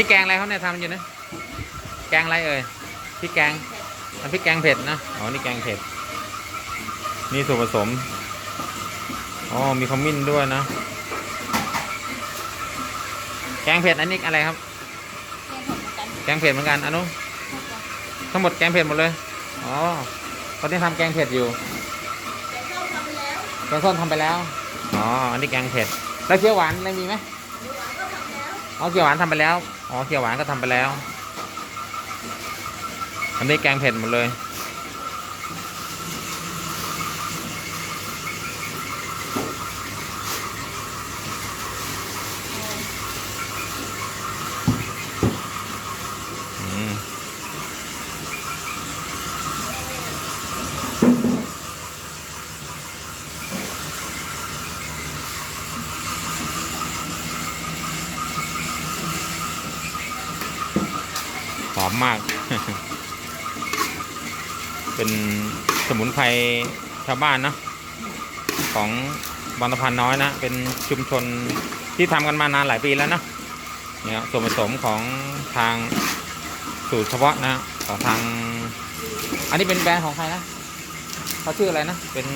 นี่แกงอะไรเขาเนี่ยทำอยู่นะแกงอะไรเอ่ยพริกแกงอันพริกแกงเผ็ดนะอ๋อนี่แกงเผ็ดนี่ส่วนผสมอ๋อมีขมิ้นด้วยนะ แกงเผ็ดอันนี้อะไรครับ แกงเผ็ดเหมือนกันอันนู้นทั้งหมดแกงเผ็ดหมดเลยอ๋อตอนนี้ทำแกงเผ็ดอยู่แกงส้มทำไปแล้วอ๋ออันนี้แกงเผ็ดแล้วเขียวหวานอะไรมีไหม อ๋อเขียวหวานทำไปแล้ว อ๋อเขียวหวานก็ทำไปแล้ว อันนี้แกงเผ็ดหมดเลย อมมาก เป็นสมุนไพรชาวบ้านเนะของบางสะพานน้อยนะ เป็นชุมชนที่ทำกันมานานหลายปีแล้วนะเนี่ยส่วนผสมของทางสูตรเฉพาะนะของทาง อันนี้เป็นแบรนด์ของใครนะเขาชื่ออะไรนะ เป็น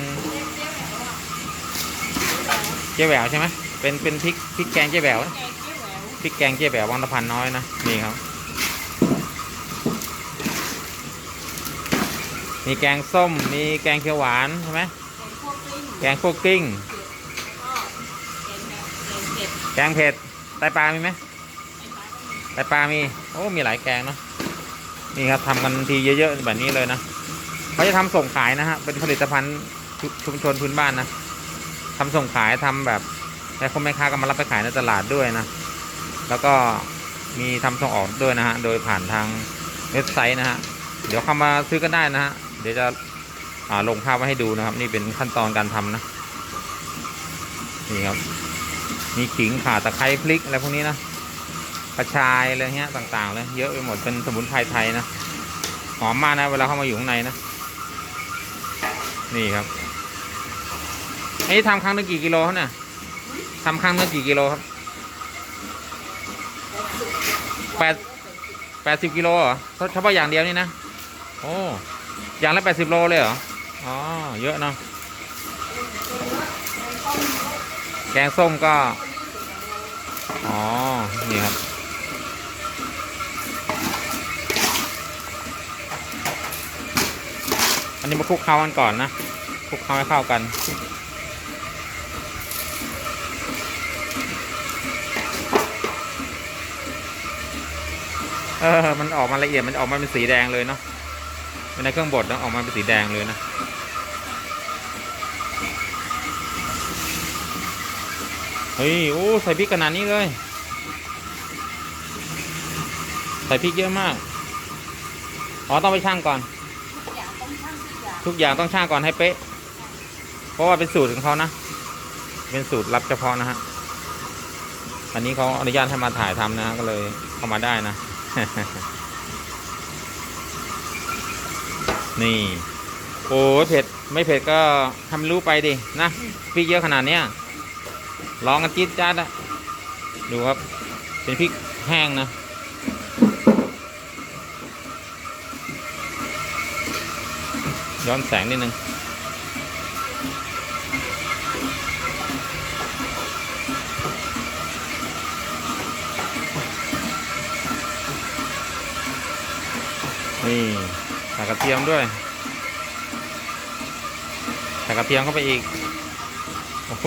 เจ๊แหววใช่ไหมเป็นเป็นพริกพริกแกงเจ๊แหววนะพริกแกงเจ๊แหวววังตะพันน้อยนะนี่ครับ มีแกงส้ม มีแกงเขียวหวานใช่ไหมแกงคั่วกลิ้ง แกงเผ็ดไตปลามีไหมไตปลามี โอ้ มีหลายแกงเนาะ นี่ครับทำกันทีเยอะๆแบบนี้เลยนะเขาจะทำส่งขายนะฮะ เป็นผลิตภัณฑ์ชุชุมชนพื้นบ้านนะทำส่งขายทำแบบแต่คนแม่ค้าก็มารับไปขายในตลาดด้วยนะ แล้วก็มีทำส่งออกด้วยนะฮะ โดยผ่านทางเว็บไซต์นะฮะ เดี๋ยวเข้ามาซื้อกันได้นะฮะเดี๋ยวจะลงภาพไว้ให้ดูนะครับ นี่เป็นขั้นตอนการทำนะ นี่ครับ มีขิงข่าตะไคร้พริกอะไรพวกนี้นะกระชายอะไรเงี้ยต่างๆเลยเยอะไปหมดเป็นสมุนไพรไทยนะหอมมากนะเวลาเข้ามาอยู่ข้างในนะ นี่ครับอันนี้ทำครั้งนึงกี่กิโลครับเนี่ยทำครั้งนึงกี่กิโลครับแปดแปดสิบกิโลเหรอเฉพาะอย่างเดียวนี่นะ โอ้ อย่างละแปดสิบโลเลยเหรอ อ๋อ เยอะเนาะ แกงส้มก็ อ๋อ นี่ครับ อันนี้มาคลุกเคล้ากันก่อนนะ คลุกเคล้าให้เข้ากันเออ มันออกมาละเอียด มันออกมาเป็นสีแดงเลยเนาะ เป็นในเครื่องบดนะออกมาเป็นสีแดงเลยนะเฮ้ยโอ้ใส่พริกขนาดนี้เลย ใส่พริกเยอะมากอ๋อต้องไปช่างก่อน ทุกอย่างต้องช่างก่อนให้เป๊ะ เพราะว่าเป็นสูตรของเขานะ เป็นสูตรลับเฉพาะนะฮะอันนี้เขาอนุญาตให้มาถ่ายทำนะฮะก็เลยเข้ามาได้นะ นี่ โอ้เผ็ดไม่เผ็ดก็ทำรู้ไปดินะพริกเยอะขนาดเนี้ยลองกันจี๊ดจ๊าดะดูครับ เป็นพริกแห้งนะย้อนแสงนิดนึงนี่ ใส่กระเทียมด้วยใส่กระเทียมเข้าไปอีก โอ้โห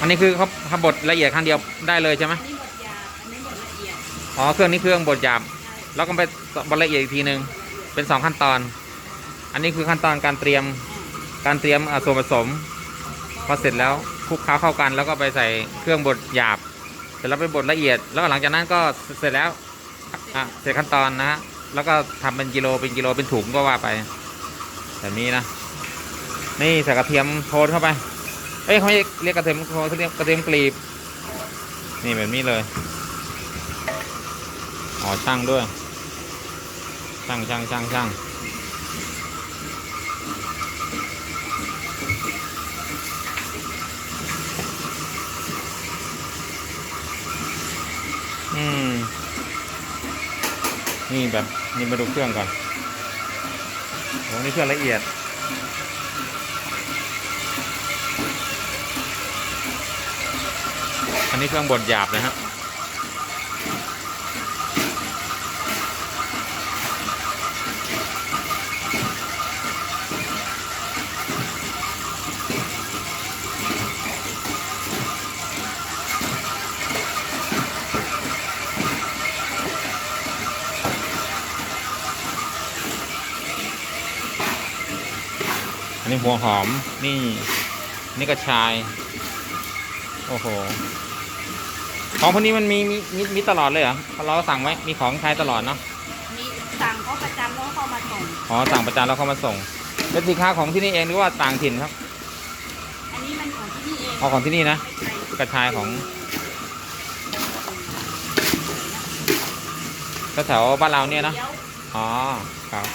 อันนี้คือเขาเขาบดละเอียดครั้งเดียวได้เลยใช่ไหมอันนี้บดหยาบ อันนี้บดละเอียดอ๋อ เครื่องนี้เครื่องบดหยาบใช่แล้วก็ไปบดละเอียดอีกทีหนึ่งเป็นสองขั้นตอน อันนี้คือขั้นตอนการเตรียม การเตรียมอ่าส่วนผสม พอเสร็จแล้ว คลุกเคล้าเข้ากัน แล้วก็ไปใส่เครื่องบดหยาบ เสร็จแล้วไปบดละเอียด แล้วหลังจากนั้นก็เสร็จแล้วอะเสร็จขั้นตอนนะฮะแล้วก็ทำเป็นกิโลเป็นกิโลเป็นถุงก็ว่าไปแบบนี้นะนี่ใส่กระเทียมโทนเข้าไปเอ้ยเขาไม่เรียกกระเทียมโทนเขาเรียกกระเทียมกลีบนี่แบบนี้เลยอ๋อช่างด้วยช่างช่างช่างช่าง อืม นี่แบบนี่มาดูเครื่องก่อนโอ้นี่เครื่องละเอียด อันนี้เครื่องบดหยาบนะฮะ อันนี้หัวหอม นี่ นี่กระชาย โอ้โห ของพวกนี้มันมีมีมีมีตลอดเลยเหรอ เราสั่งไว้ มีของใช้ตลอดเนาะ มีสั่งเขาประจำแล้วเขามาส่ง อ๋อ สั่งประจำแล้วเขามาส่ง เป็นสินค้าของที่นี่เองหรือว่าต่างถิ่นครับ อันนี้มันของที่นี่เองเอาของที่นี่นะไม่ใช่กระชายของแถวๆบ้านเราเนี่ยเนอะดี๋ยวอ๋อ ครับ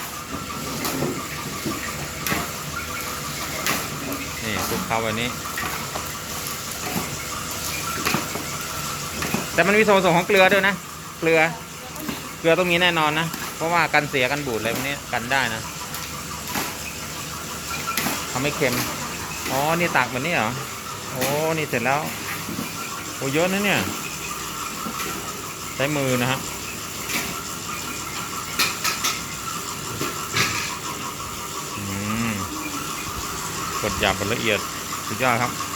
นี่คลุกเข้าแบบนี้ แต่มันมีส่วนผสมของเกลือด้วยนะ เกลือ เกลือต้องมีแน่นอนนะ เพราะว่ากันเสียกันบูดอะไรพวกนี้กันได้นะทำให้เค็ม อ๋อ นี่ตักแบบนี้เหรอ โอ้ นี่เสร็จแล้ว โอ้เยอะนะเนี่ย ใช้มือนะฮะ กดหยาบบดละเอียดสุดยอดครับ